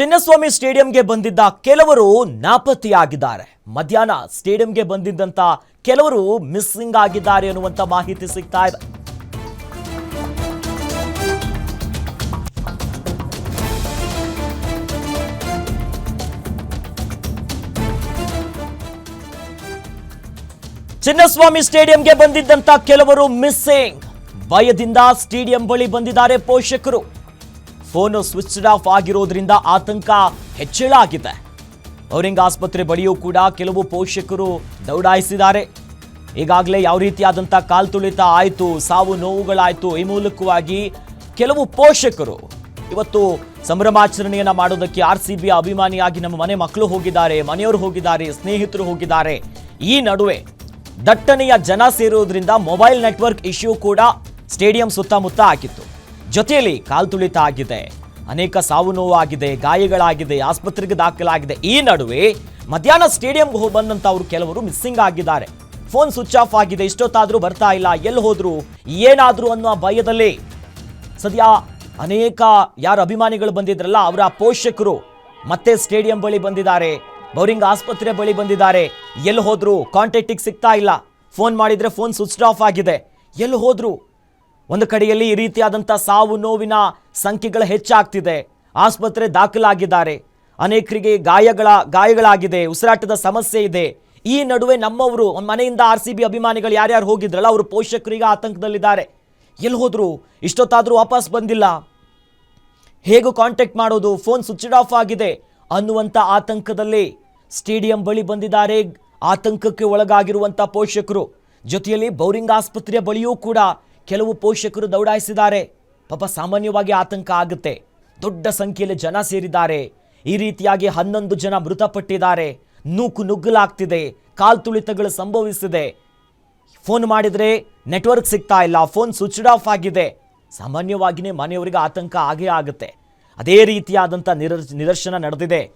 ಚಿನ್ನಸ್ವಾಮಿ ಸ್ಟೇಡಿಯಂಗೆ ಬಂದಿದ್ದ ಕೆಲವರು ನಾಪತ್ತೆಯಾಗಿದ್ದಾರೆ. ಮಧ್ಯಾಹ್ನ ಸ್ಟೇಡಿಯಂಗೆ ಬಂದಿದ್ದಂತ ಕೆಲವರು ಮಿಸ್ಸಿಂಗ್ ಆಗಿದ್ದಾರೆ ಅನ್ನುವಂತ ಮಾಹಿತಿ ಸಿಗ್ತಾ ಇದೆ. ಚಿನ್ನಸ್ವಾಮಿ ಸ್ಟೇಡಿಯಂಗೆ ಬಂದಿದ್ದಂತ ಕೆಲವರು ಮಿಸ್ಸಿಂಗ್. ಭಯದಿಂದ ಸ್ಟೇಡಿಯಂ ಬಳಿ ಬಂದಿದ್ದಾರೆ ಪೋಷಕರು. ಫೋನ್ ಸ್ವಿಚ್ ಆಫ್ ಆಗಿರೋದ್ರಿಂದ ಆತಂಕ ಹೆಚ್ಚಳ ಆಗಿದೆ ಔರಿಂಗ್ ಆಸ್ಪತ್ರೆ ಬಳಿಯೂ ಕೂಡ ಕೆಲವು ಪೋಷಕರು ದೌಡಾಯಿಸಿದ್ದಾರೆ. ಈಗಾಗಲೇ ಯಾವ ರೀತಿಯಾದಂಥ ಕಾಲ್ ತುಳಿತ ಆಯಿತು, ಸಾವು ನೋವುಗಳಾಯಿತು, ಈ ಮೂಲಕವಾಗಿ ಕೆಲವು ಪೋಷಕರು ಇವತ್ತು ಸಂಭ್ರಮಾಚರಣೆಯನ್ನು ಮಾಡೋದಕ್ಕೆ ಆರ್ ಸಿ ಬಿ ಅಭಿಮಾನಿಯಾಗಿ ನಮ್ಮ ಮನೆ ಮಕ್ಕಳು ಹೋಗಿದ್ದಾರೆ, ಮನೆಯವರು ಹೋಗಿದ್ದಾರೆ, ಸ್ನೇಹಿತರು ಹೋಗಿದ್ದಾರೆ. ಈ ನಡುವೆ ದಟ್ಟಣೆಯ ಜನ ಸೇರುವುದರಿಂದ ಮೊಬೈಲ್ ನೆಟ್ವರ್ಕ್ ಇಶ್ಯೂ ಕೂಡ ಸ್ಟೇಡಿಯಂ ಸುತ್ತಮುತ್ತ ಆಗಿತ್ತು. ಜೊತೆಯಲ್ಲಿ ಕಾಲ್ ತುಳಿತ ಆಗಿದೆ. ಅನೇಕ ಸಾವು ನೋವಾಗಿದೆ, ಗಾಯಗಳಾಗಿದೆ, ಆಸ್ಪತ್ರೆಗೆ ದಾಖಲಾಗಿದೆ. ಈ ನಡುವೆ ಮಧ್ಯಾಹ್ನ ಸ್ಟೇಡಿಯಂಗೆ ಹೋಗಿ ಅವರು ಕೆಲವರು ಮಿಸ್ಸಿಂಗ್ ಆಗಿದ್ದಾರೆ. ಫೋನ್ ಸ್ವಿಚ್ ಆಫ್ ಆಗಿದೆ, ಇಷ್ಟೊತ್ತಾದರೂ ಬರ್ತಾ ಇಲ್ಲ. ಎಲ್ಲಿ ಹೋದ್ರು, ಏನಾದರೂ ಅನ್ನೋ ಭಯದಲ್ಲಿ ಸದ್ಯ ಅನೇಕ ಯಾರು ಅಭಿಮಾನಿಗಳು ಬಂದಿದ್ರಲ್ಲ, ಅವರ ಪೋಷಕರು ಮತ್ತೆ ಸ್ಟೇಡಿಯಂ ಬಳಿ ಬಂದಿದ್ದಾರೆ. ಬೌರಿಂಗ್ ಆಸ್ಪತ್ರೆ ಬಳಿ ಬಂದಿದ್ದಾರೆ. ಎಲ್ಲಿ ಹೋದ್ರು ಕಾಂಟ್ಯಾಕ್ಟಿಗೆ ಸಿಗ್ತಾ ಇಲ್ಲ. ಫೋನ್ ಮಾಡಿದ್ರೆ ಫೋನ್ ಸ್ವಿಚ್ ಆಫ್ ಆಗಿದೆ. ಎಲ್ಲಿ ಹೋದ್ರು ಒಂದು ಕಡೆಯಲ್ಲಿ ಈ ರೀತಿಯಾದಂಥ ಸಾವು ನೋವಿನ ಸಂಖ್ಯೆಗಳು ಹೆಚ್ಚಾಗ್ತಿದೆ. ಆಸ್ಪತ್ರೆ ದಾಖಲಾಗಿದ್ದಾರೆ. ಅನೇಕರಿಗೆ ಗಾಯಗಳ, ಗಾಯಗಳಾಗಿದೆ. ಉಸಿರಾಟದ ಸಮಸ್ಯೆ ಇದೆ. ಈ ನಡುವೆ ನಮ್ಮವರು ಮನೆಯಿಂದ ಆರ್ ಸಿ ಬಿ ಅಭಿಮಾನಿಗಳು ಯಾರ್ಯಾರು ಹೋಗಿದ್ರಲ್ಲ, ಅವರು ಪೋಷಕರಿಗೆ ಆತಂಕದಲ್ಲಿದ್ದಾರೆ. ಎಲ್ಲಿ ಹೋದ್ರು? ಇಷ್ಟೊತ್ತಾದರೂ ವಾಪಸ್ ಬಂದಿಲ್ಲ. ಹೇಗೂ ಕಾಂಟ್ಯಾಕ್ಟ್ ಮಾಡೋದು? ಫೋನ್ ಸ್ವಿಚ್ ಆಫ್ ಆಗಿದೆ ಅನ್ನುವಂಥ ಆತಂಕದಲ್ಲಿ ಸ್ಟೇಡಿಯಂ ಬಳಿ ಬಂದಿದ್ದಾರೆ. ಆತಂಕಕ್ಕೆ ಒಳಗಾಗಿರುವಂಥ ಪೋಷಕರು. ಜೊತೆಯಲ್ಲಿ ಬೌರಿಂಗ್ ಆಸ್ಪತ್ರೆಯ ಬಳಿಯೂ ಕೂಡ ಕೆಲವು ಪೋಷಕರು ದೌಡಾಯಿಸಿದ್ದಾರೆ. ಪಾಪ ಸಾಮಾನ್ಯವಾಗಿ ಆತಂಕ ಆಗುತ್ತೆ. ದೊಡ್ಡ ಸಂಖ್ಯೆಯಲ್ಲಿ ಜನ ಸೇರಿದ್ದಾರೆ. ಈ ರೀತಿಯಾಗಿ ಹನ್ನೊಂದು ಜನ ಮೃತಪಟ್ಟಿದ್ದಾರೆ. ನೂಕು ನುಗ್ಗಲಾಗ್ತಿದೆ. ಕಾಲ್ ತುಳಿತಗಳು ಸಂಭವಿಸಿದೆ. ಫೋನ್ ಮಾಡಿದರೆ ನೆಟ್ವರ್ಕ್ ಸಿಗ್ತಾ ಇಲ್ಲ. ಫೋನ್ ಸ್ವಿಚ್ಡ್ ಆಫ್ ಆಗಿದೆ. ಸಾಮಾನ್ಯವಾಗಿಯೇ ಮನೆಯವರಿಗೆ ಆತಂಕ ಆಗೇ ಆಗುತ್ತೆ. ಅದೇ ರೀತಿಯಾದಂಥ ನಿರ ನಿದರ್ಶನ ನಡೆದಿದೆ.